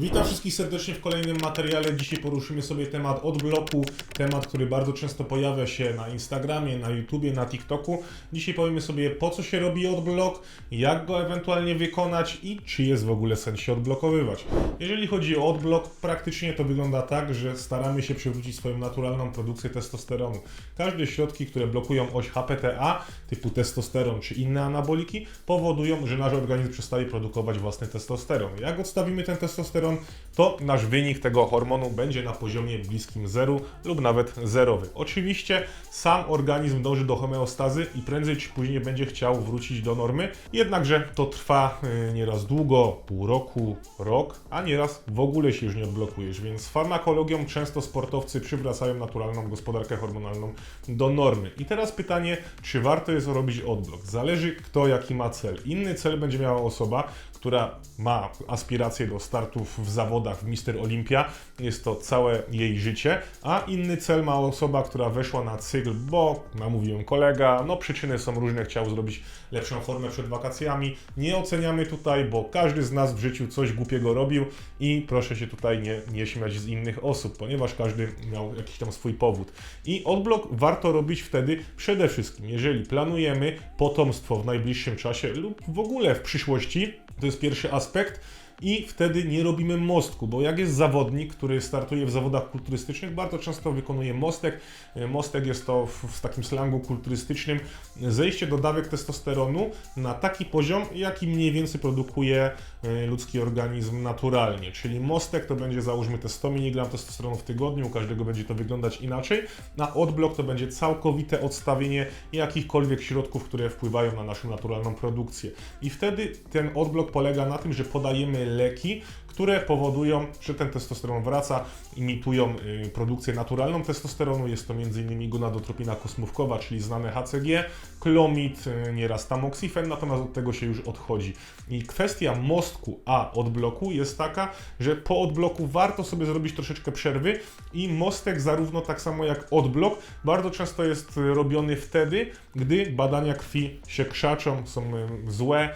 Вітавши wszystkich serdecznie w kolejnym materiale. Dzisiaj poruszymy sobie temat odbloku, temat, który bardzo często pojawia się na Instagramie, na YouTubie, na TikToku. Dzisiaj powiemy sobie po co się robi odblok, jak go ewentualnie wykonać i czy jest w ogóle sens się odblokowywać. Jeżeli chodzi o odblok, praktycznie to wygląda tak, że staramy się przywrócić swoją naturalną produkcję testosteronu. Każde środki, które blokują oś HPTA, typu testosteron czy inne anaboliki, powodują, że nasz organizm przestaje produkować własny testosteron. Jak odstawimy ten testosteron, to nasz wynik tego hormonu będzie na poziomie bliskim zeru lub nawet zerowy. Oczywiście sam organizm dąży do homeostazy i prędzej czy później będzie chciał wrócić do normy, jednakże to trwa y, nieraz długo, pół roku, rok, a nieraz w ogóle się już nie odblokujesz, więc farmakologią często sportowcy przywracają naturalną gospodarkę hormonalną do normy. I teraz pytanie, czy warto jest robić odblok? Zależy kto jaki ma cel. Inny cel będzie miała osoba, która ma aspiracje do startów w zawodach w Mister Olympia. Jest to całe jej życie, a inny cel ma osoba, która weszła na cykl, bo namówiłem kolega, no przyczyny są różne, chciał zrobić lepszą formę przed wakacjami. Nie oceniamy tutaj, bo każdy z nas w życiu coś głupiego robił i proszę się tutaj nie, nie śmiać z innych osób, ponieważ każdy miał jakiś tam swój powód. I odblok warto robić wtedy przede wszystkim, jeżeli planujemy potomstwo w najbliższym czasie lub w ogóle w przyszłości, to jest pierwszy aspekt. I wtedy nie robimy mostku, bo jak jest zawodnik, który startuje w zawodach kulturystycznych, bardzo często wykonuje mostek. Mostek jest to w, w takim slangu kulturystycznym zejście do dawek testosteronu na taki poziom, jaki mniej więcej produkuje e, ludzki organizm naturalnie. Czyli mostek to będzie załóżmy te 100 mg testosteronu w tygodniu, u każdego będzie to wyglądać inaczej. Na odblok to będzie całkowite odstawienie jakichkolwiek środków, które wpływają na naszą naturalną produkcję. I wtedy ten odblok polega na tym, że podajemy leki, które powodują, że ten testosteron wraca, imitują y, produkcję naturalną testosteronu. Jest to m.in. gonadotropina kosmówkowa, czyli znane HCG, klomid, y, nieraz tamoxifen, natomiast od tego się już odchodzi. I kwestia mostku a odbloku jest taka, że po odbloku warto sobie zrobić troszeczkę przerwy i mostek zarówno tak samo jak odblok bardzo często jest y, robiony wtedy, gdy badania krwi się krzaczą, są złe,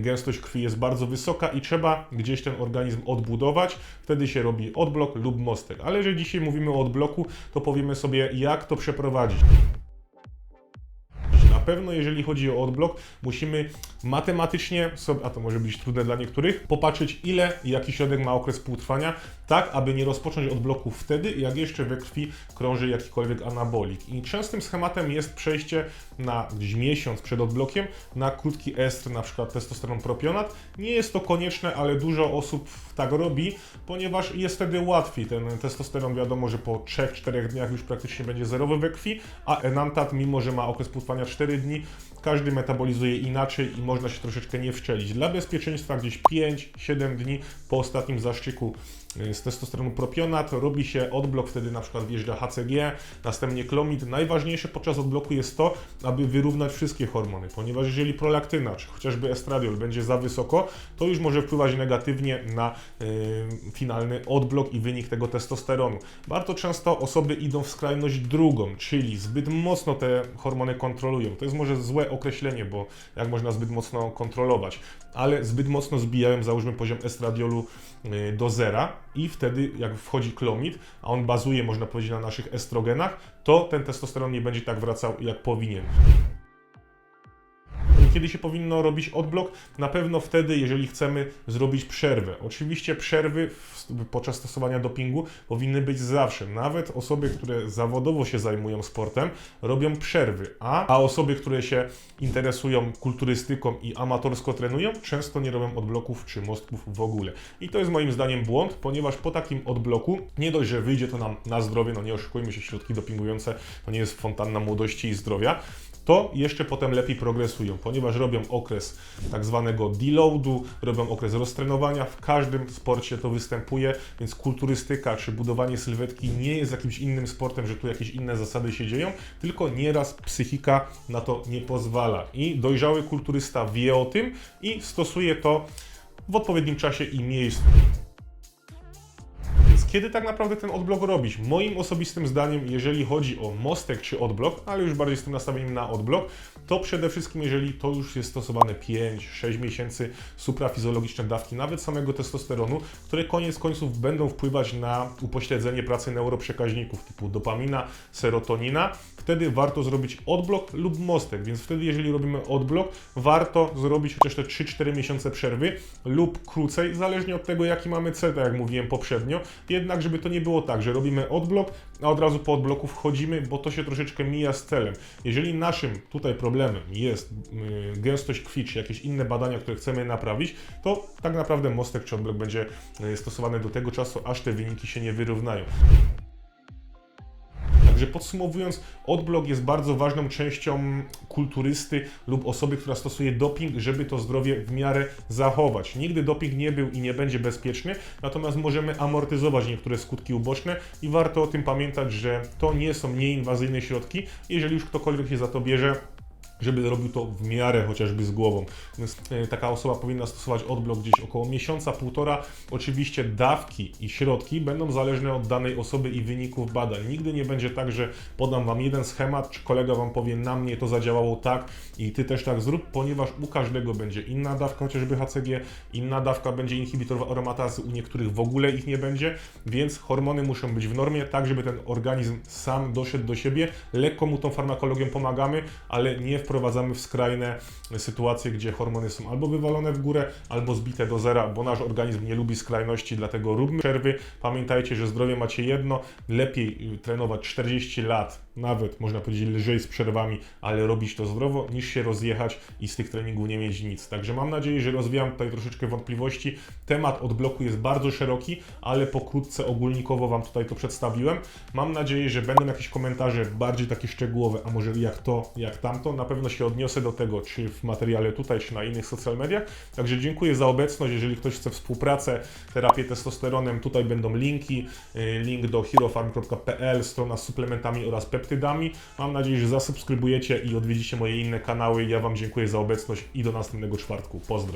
gęstość krwi jest bardzo wysoka i trzeba gdzieś ten organizm odbudować. Wtedy się robi odblok lub mostek. Ale jeżeli dzisiaj mówimy o odbloku, to powiemy sobie, jak to przeprowadzić. Pewno, jeżeli chodzi o odblok, musimy matematycznie a to może być trudne dla niektórych, popatrzeć, ile i jaki środek ma okres półtrwania, tak aby nie rozpocząć odbloku wtedy, jak jeszcze we krwi krąży jakikolwiek anabolik. I częstym schematem jest przejście na gdzieś miesiąc przed odblokiem na krótki estr, na przykład testosteron propionat. Nie jest to konieczne, ale dużo osób tak robi, ponieważ jest wtedy łatwiej. Ten testosteron wiadomo, że po 3-4 dniach już praktycznie będzie zerowy we krwi, a enantat, mimo że ma okres półtrwania 4 dni, każdy metabolizuje inaczej i można się troszeczkę nie wszczelić. Dla bezpieczeństwa gdzieś 5-7 dni po ostatnim zaszczyku y, z testosteronu propionat robi się odblok, wtedy na przykład wjeżdża HCG, następnie klomid. Najważniejsze podczas odbloku jest to, aby wyrównać wszystkie hormony, ponieważ jeżeli prolaktyna czy chociażby estradiol będzie za wysoko, to już może wpływać negatywnie na y, finalny odblok i wynik tego testosteronu. Bardzo często osoby idą w skrajność drugą, czyli zbyt mocno te hormony kontrolują. To jest może złe określenie, bo jak można zbyt mocno kontrolować, ale zbyt mocno zbijają, załóżmy, poziom estradiolu y, do zera i wtedy jak wchodzi klomid, a on bazuje, można powiedzieć, na naszych estrogenach, to ten testosteron nie będzie tak wracał, jak powinien. Kiedy się powinno robić odblok? Na pewno wtedy, jeżeli chcemy zrobić przerwę. Oczywiście przerwy podczas stosowania dopingu powinny być zawsze. Nawet osoby, które zawodowo się zajmują sportem, robią przerwy, a, a osoby, które się interesują kulturystyką i amatorsko trenują, często nie robią odbloków czy mostków w ogóle. I to jest moim zdaniem błąd, ponieważ po takim odbloku nie dość, że wyjdzie to nam na zdrowie, no nie oszukujmy się, środki dopingujące to nie jest fontanna młodości i zdrowia, to jeszcze potem lepiej progresują, ponieważ robią okres tak zwanego deloadu, robią okres roztrenowania. W każdym sporcie to występuje, więc kulturystyka czy budowanie sylwetki nie jest jakimś innym sportem, że tu jakieś inne zasady się dzieją, tylko nieraz psychika na to nie pozwala. I dojrzały kulturysta wie o tym i stosuje to w odpowiednim czasie i miejscu. Kiedy tak naprawdę ten odblok robić? Moim osobistym zdaniem, jeżeli chodzi o mostek czy odblok, ale już bardziej z tym nastawieniem na odblok, to przede wszystkim, jeżeli to już jest stosowane 5-6 miesięcy suprafizjologiczne dawki, nawet samego testosteronu, które koniec końców będą wpływać na upośledzenie pracy neuroprzekaźników typu dopamina, serotonina, wtedy warto zrobić odblok lub mostek. Więc wtedy, jeżeli robimy odblok, warto zrobić chociaż te 3-4 miesiące przerwy lub krócej, zależnie od tego, jaki mamy cel, tak jak mówiłem poprzednio. Jednak, żeby to nie było tak, że robimy odblok, a od razu po odbloku wchodzimy, bo to się troszeczkę mija z celem. Jeżeli naszym tutaj problemem jest yy, gęstość krwi, czy jakieś inne badania, które chcemy naprawić, to tak naprawdę mostek czy odblok będzie yy, stosowany do tego czasu, aż te wyniki się nie wyrównają. Także podsumowując, odblok jest bardzo ważną częścią kulturysty lub osoby, która stosuje doping, żeby to zdrowie w miarę zachować. Nigdy doping nie był i nie będzie bezpieczny, natomiast możemy amortyzować niektóre skutki uboczne i warto o tym pamiętać, że to nie są nieinwazyjne środki. Jeżeli już ktokolwiek się za to bierze, żeby robił to w miarę chociażby z głową. Więc e, taka osoba powinna stosować odblok gdzieś około miesiąca, półtora. Oczywiście dawki i środki będą zależne od danej osoby i wyników badań. Nigdy nie będzie tak, że podam Wam jeden schemat, czy kolega Wam powie, na mnie to zadziałało tak i Ty też tak zrób, ponieważ u każdego będzie inna dawka, chociażby HCG, inna dawka będzie inhibitorów aromatazy, u niektórych w ogóle ich nie będzie, więc hormony muszą być w normie, tak żeby ten organizm sam doszedł do siebie. Lekko mu tą farmakologią pomagamy, ale nie wprowadzamy w skrajne sytuacje, gdzie hormony są albo wywalone w górę, albo zbite do zera, bo nasz organizm nie lubi skrajności, dlatego róbmy przerwy. Pamiętajcie, że zdrowie macie jedno, lepiej trenować 40 lat, nawet można powiedzieć lżej z przerwami, ale robić to zdrowo, niż się rozjechać i z tych treningów nie mieć nic. Także mam nadzieję, że rozwijam tutaj troszeczkę wątpliwości. Temat odbloku jest bardzo szeroki, ale pokrótce ogólnikowo Wam tutaj to przedstawiłem. Mam nadzieję, że będą jakieś komentarze bardziej takie szczegółowe, a może jak to, jak tamto. Na pewno się odniosę do tego, czy w materiale tutaj, czy na innych social mediach. Także dziękuję za obecność. Jeżeli ktoś chce współpracę, terapię testosteronem, tutaj będą linki. Y, Link do herofarm.pl, strona z suplementami oraz peptydami. Mam nadzieję, że zasubskrybujecie i odwiedzicie moje inne kanały. Ja Wam dziękuję za obecność i do następnego czwartku. Pozdro.